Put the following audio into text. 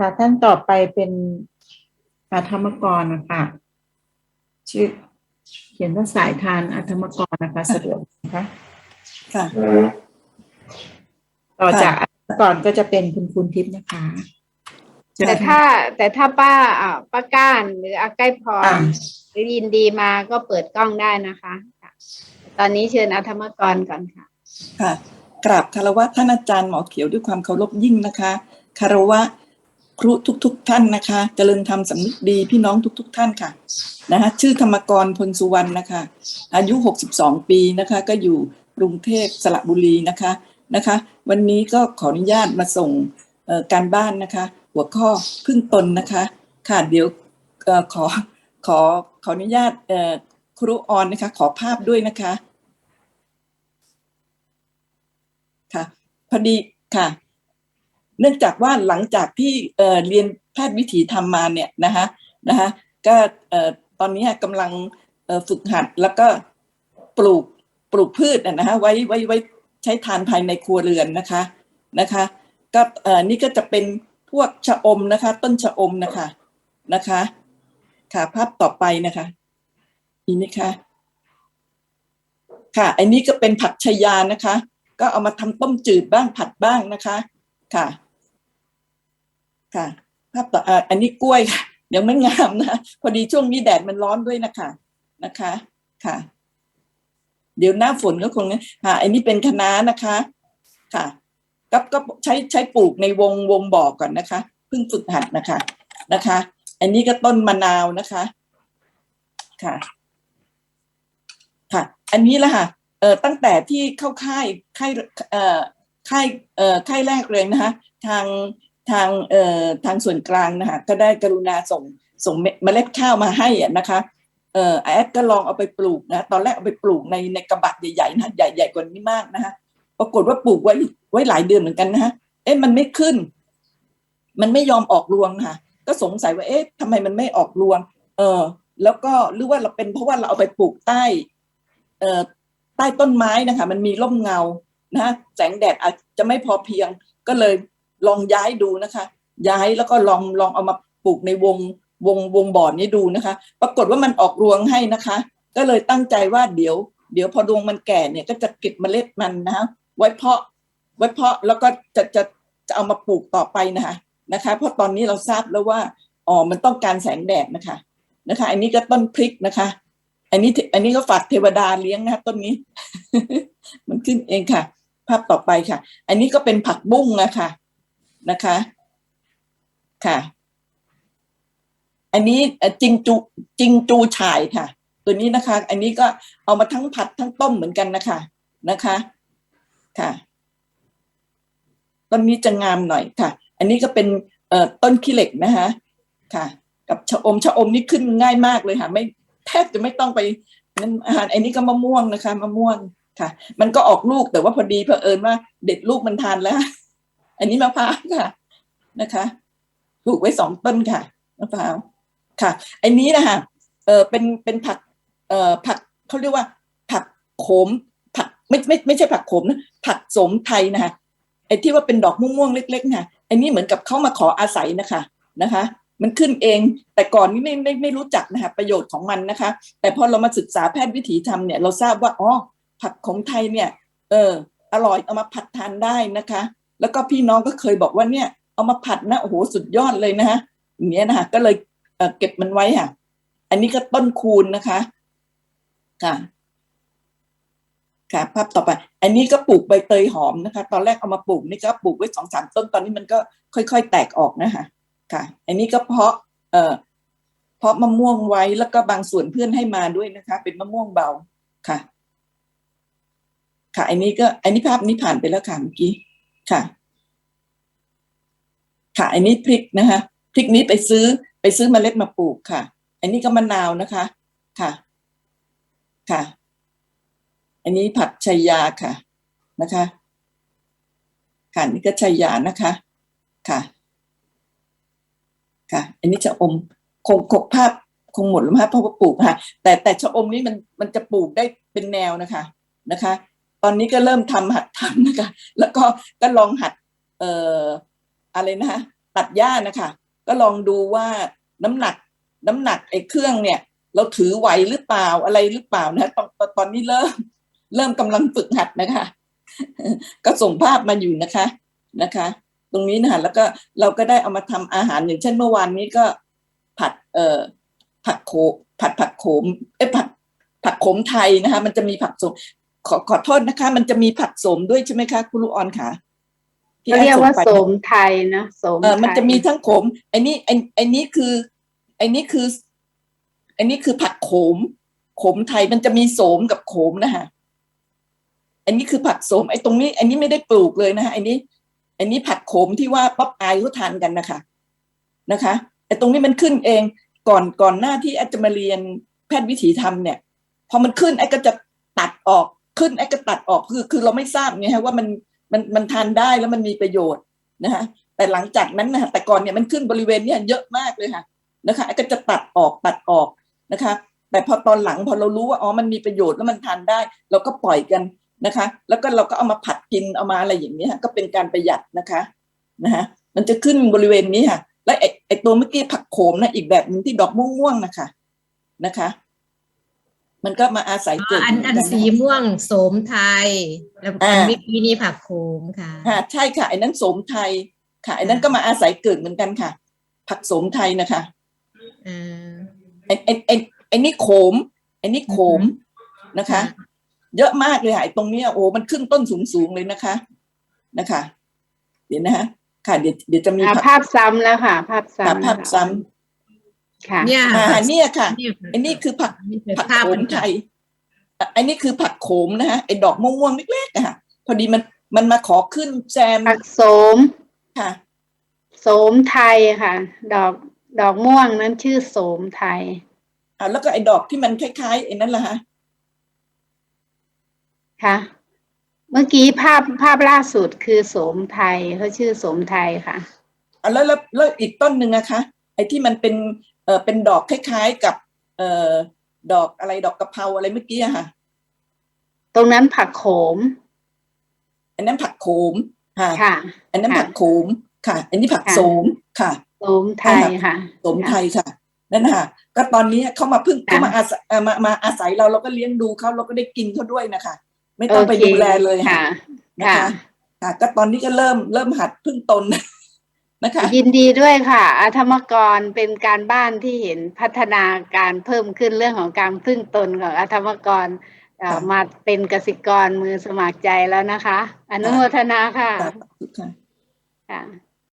ค่ะ ท่านต่อไปเป็นอาธรรมกรนะคะชื่อเขียนว่าสายทานอาธรรมกรนะคะสะดวกนะคะค่ะ ต่อจากอาธรรมกรก็จะเป็นคุณคุณทิพย์นะคะเชิญแต่ค่ะถ้าแต่ถ้าป้าอ่าป้าก้านหรืออาใกล้พรอ่าหรือยินดีมาก็เปิดกล้องได้นะคะค่ะตอนนี้เชิญอาธรรมกรก่อนค่ะ ค่ะกราบคารวะท่านอาจารย์หมอเขียวด้วยความเคารพยิ่งนะคะคารวะ ครูทุก ๆ ท่านนะคะเจริญธรรมสำนึกดีพี่น้องทุก ๆ ท่านค่ะนะคะชื่อธรรมกรพลสุวรรณนะคะอายุ 62 ปีนะคะก็อยู่กรุงเทพสระบุรีนะคะนะคะ วันนี้ก็ขออนุญาตมาส่งการบ้านนะคะ หัวข้อพึ่งตนนะคะค่ะเดี๋ยวอ่อขอขอขออนุญาตครูออนนะคะ ขอภาพด้วยนะคะค่ะพอดีค่ะ เนื่องจากว่าหลังจากที่เเรียนแพทย์วิถีทำมาเนี่ยนะคะนะคะก็ตอนนี้กำลังฝึกหัดแล้วก็ปลูกปลูกพืชนะนะคะไว้ไว้ไว้ใช้ทานภายในครัวเรือนนะคะนะคะก็อ่อนี่ก็จะเป็นพวกชะอมนะคะ ต้นชะอมนะคะนะคะค่ะภาพต่อไปนะคะนี่นะคะค่ะอันนี้ก็เป็นผักชายานะคะ ก็เอามาทำต้มจืดบ้างผัดบ้างนะคะ ค่ะ ค่ะ ภาพต่ออันนี้กล้วยค่ะยังไม่งามนะพอดีช่วงนี้แดดมันร้อนด้วยนะคะนะคะ ค่ะ เดี๋ยวหน้าฝนก็คงนค่ะ อันนี้เป็นคะน้านะคะ ค่ะก็ก็ใช้ใช้ปลูกในวงวงบ่อก่อนนะคะเพิ่งฝึกหัดนะคะนะคะ อันนี้ก็ต้นมะนาวนะคะ ค่ะ ค่ะ อันนี้ละค่ะเอ่อตั้งแต่ที่เข้าค่ายค่ายเอ่อค่ายเอ่อค่ายแรกเลยนะคะ ทาง ทางเอ่อทางส่วนกลางนะคะก็ได้กรุณาส่งส่งเมล็ดข้าวมาให้นะคะเอ่อแอดก็ลองเอาไปปลูกนะตอนแรกเอาไปปลูกในในกระบะใหญ่ๆนะใหญ่ๆกว่านี้มากนะคะปรากฏว่าปลูกไว้ไว้หลายเดือนเหมือนกันนะคะเอ๊ะมันไม่ขึ้น มันไม่ยอมออกรวงค่ะ ก็สงสัยว่าเอ๊ะทำไมมันไม่ออกรวง เออแล้วก็หรือว่าเราเป็นเพราะว่าเราเอาไปปลูกใต้เอ่อใต้ต้นไม้นะคะ มันมีร่มเงานะแสงแดดอาจจะไม่พอเพียง ก็เลย ลองย้ายดูนะคะ ย้ายแล้วก็ลองลองเอามาปลูกในวงวงวงบ่อนนี้ดูนะคะ ปรากฏว่ามันออกรวงให้นะคะ ก็เลยตั้งใจว่าเดี๋ยว เดี๋ยวพอดวงมันแก่เนี่ยก็จะเก็บเมล็ดมันนะคะไว้เพาะไว้เพาะแล้วก็จะจะจะเอามาปลูกต่อไปนะคะนะคะ เพราะตอนนี้เราทราบแล้วว่าอ๋อมันต้องการแสงแดดนะคะนะคะ อันนี้ก็ต้นพริกนะคะ อันนี้อันนี้ก็ฝากเทวดาเลี้ยงนะคะต้นนี้ มันขึ้นเองค่ะ ภาพต่อไปค่ะ อันนี้ก็เป็นผักบุ้งนะคะ นะคะ ค่ะ อันนี้จิงจูจิงจูฉ่ายค่ะ ตัวนี้นะคะ อันนี้ก็เอามาทั้งผัดทั้งต้มเหมือนกันนะคะ นะคะ ค่ะต้นนี้จะงามหน่อยค่ะ อันนี้ก็เป็นเอ่อต้นขี้เหล็กนะคะค่ะ กับชะอมชะอมนี่ขึ้นง่ายมากเลยค่ะ ไม่แทบจะไม่ต้องไปนั่นอาหารอันนี้ก็มะม่วงนะคะมะม่วงค่ะ มันก็ออกลูกแต่ว่าพอดีเผอิญว่าเด็ดลูกมันทานแล้ว อันนี้มะพร้าวค่ะนะคะปลูกไว้สองต้นค่ะมะพร้าวค่ะ อันนี้นะคะเออเป็นเป็นผักเอ่อผักเขาเรียกว่า ผักโขมผักไม่ไม่ไม่ใช่ผักโขมนะผักสมไทยนะคะไอ้ที่ว่าเป็นดอกม่วงๆเล็กๆนะอันนี้เหมือนกับเขามาขออาศัยนะคะนะคะ มันขึ้นเองแต่ก่อนนี่ไม่ไม่ไม่รู้จักนะคะประโยชน์ของมันนะคะ แต่พอเรามาศึกษาแพทย์วิถีธรรมเนี่ย เราทราบว่าอ๋อผักของไทยเนี่ย เอออร่อยเอามาผัดทานได้นะคะ แล้วก็พี่น้องก็เคยบอกว่าเนี่ย เอามาผัดนะโอ้โหสุดยอดเลยนะคะอย่างเงี้ยนะคะก็เลยเเก็บมันไว้ค่ะ อันนี้ก็ต้นคูณนะคะ ค่ะ ค่ะภาพต่อไป อันนี้ก็ปลูกใบเตยหอมนะคะ ตอนแรกเอามาปลูกนี่ก็ปลูกไว้สองสามต้นตอนนี้มันก็ค่อย ๆ แตกออกนะคะค่ะ อันนี้ก็เพาะ เอ่อเพาะมะม่วงไว้แล้วก็บางส่วนเพื่อนให้มาด้วยนะคะ เป็นมะม่วงเบาค่ะ ค่ะ อันนี้ก็ อันนี้ภาพนี้ผ่านไปแล้วค่ะเมื่อกี้ ค่ะ ค่ะ อันนี้พริกนะคะพริกนี้ไปซื้อไปซื้อเมล็ดมาปลูกค่ะ อันนี้ก็มะนาวนะคะ ค่ะ ค่ะ อันนี้ผักชายาค่ะ นะคะ ค่ะนี่ก็ชายานะคะ ค่ะ ค่ะ อันนี้จะอมคงคงภาพคงหมดแล้วมั้งเพราะว่าปลูกค่ะ แต่แต่ชะอมนี้มันมันจะปลูกได้เป็นแนวนะคะนะคะ ตอนนี้ก็เริ่มทำหัดทำนะคะ แล้วก็ก็ลองหัดเอ่ออะไรนะคะตัดหญ้านะคะ ก็ลองดูว่าน้ำหนัก น้ำหนักไอ้เครื่องเนี่ย เราถือไหวหรือเปล่าอะไรหรือเปล่านะตอนตอนตอนนี้เริ่ม เริ่มกำลังฝึกหัดนะคะ ก็ส่งภาพมาอยู่นะคะนะคะ ตรงนี้นะคะแล้วก็เราก็ได้เอามาทำอาหารอย่างเช่นเมื่อวานนี้ก็ผัดเอ่อผักโขผัดผักโขมเอ้ผัดผักโขมไทยนะคะ มันจะมีผักโสม ขอขอโทษนะคะ มันจะมีผักโสมด้วยใช่ไหมคะ คุณลูกออนค่ะที่เขาเรียกว่าส่งไปโสมไทยนะโสมเออมันไทยจะมีทั้งโขมไอ้นี่ไอ้ไอ้นี้คือไอ้นี้คือไอ้นี้คือผักโขม โขมไทยมันจะมีโสมกับโขมนะคะอันนี้คือผักโสมไอ้ตรงนี้ อันนี้ไม่ได้ปลูกเลยนะคะอันนี้ อันนี้ผักโขมที่ว่าป๊อปอายเขาทานกันนะคะนะคะไอ้ตรงนี้มันขึ้นเองก่อนก่อนหน้าที่อาจจะมาเรียนแพทย์วิถีธรรมเนี่ย พอมันขึ้นไอ้ก็จะตัดออก ขึ้นไอ้ก็ตัดออกคือคือเราไม่ทราบไงฮะว่ามันมันมันทานได้แล้วมันมีประโยชน์นะคะแต่หลังจากนั้นนะแต่ก่อนเนี่ยมันขึ้นบริเวณเนี่ยเยอะมากเลยค่ะนะคะไอ้ก็จะตัดออกตัดออกนะคะ แต่พอตอนหลังพอเรารู้ว่าอ๋อมันมีประโยชน์แล้วมันทานได้ เราก็ปล่อยกันนะคะ แล้วก็เราก็เอามาผัดกินเอามาอะไรอย่างนี้ค่ะก็เป็นการประหยัดนะคะนะคะมันจะขึ้นบริเวณนี้ค่ะ แล้วไอ้ไอ้ตัวเมื่อกี้ผักโขมนะอีกแบบหนึงที่ดอกม่วงๆนะคะนะคะ มันก็มาอาศัยอ๋เกิอดอันอันเหมืกัะคะสีม่วงโสมไทย แล้วอ่าอันเมื่อกี้นี่ผักโขมค่ะค่ะใช่ค่ะไอ้นั้นโสมไทยค่ะไอ้นั้นก็มาอาศัยเกิดเหมือนกันค่ะ ผักโสมไทยนะคะอ่าไอ้ไอ้ไอ้ไอ้นี่โขมไอ้นี่โขมนะคะค่ะเยอะมากเลยค่ะไอ้ตรงเนี้ยโอ้มันขึ้นต้นสูงๆเลยนะคะนะคะ เดี๋ยวนะฮะค่ะเดี๋ยวเดี๋ยวจะมีอ่าผักภาพซ้ำแล้วค่ะ ภาพค่ะซ้ำภาพซ้ ค่ะเนี่ยำอ่าเนี่ยค่ะเนี่ยไอ้นี่คือผักนี่คือผักภาพโขมัมนไทยอะไอ้นี่คือผักโขมนะฮะไอ้ดอกม่วงๆเล็กๆอะค่ะ พอดีมันมันมาขอขึ้นแซมผักโสมค่ะโสมไทยค่ะ ดอกดอกม่วงนั้นชื่อโสมไทยอ่าแล้วก็ไอ้ดอกที่มันคล้ายๆไอ้นั่นแหละฮะค่ะ เมื่อกี้ภาพภาพล่าสุดคือโสมไทยเขาชื่อโสมไทยค่ะอะแล้วแล้วแล้วอีกต้นหนึ่งนะคะไอ้ที่มันเป็นเอ่อเป็นดอกคล้ายๆกับเอ่อดอกอะไรดอกกะเพราอะไรเมื่อกี้อะค่ะ ตรงนั้นผักโขม อันนั้นผักโขมค่ะค่ะ อันนั้นค่ะผักโขมค่ะ อันนี้ผักค่ะโสมค่ะโสมไทยค่ะโสมไทยค่ะนั่นนะคะก็ตอนนี้เขามาพึ่งค่ะเขามาอาศัยเอ่อมามาอาศัยเราเราก็เลี้ยงดูเขาเราก็ได้กินเขาด้วยนะคะ ไม่ต้องไปโคดูแลเลยค่ะค่ะนะค่ะคะค่ะก็ตอนนี้ก็เริ่มเริ่มหัดพึ่งตน นะคะ ยินดีด้วยค่ะอาธรรมกรเป็นการบ้านที่เห็นพัฒนาการเพิ่มขึ้นเรื่องของการพึ่งตนของอาธรรมกรเอ่อค่ะ มาเป็นกสิกรมือสมัครใจแล้วนะคะ อนุโมทนาค่ะค่ะ ค่ะ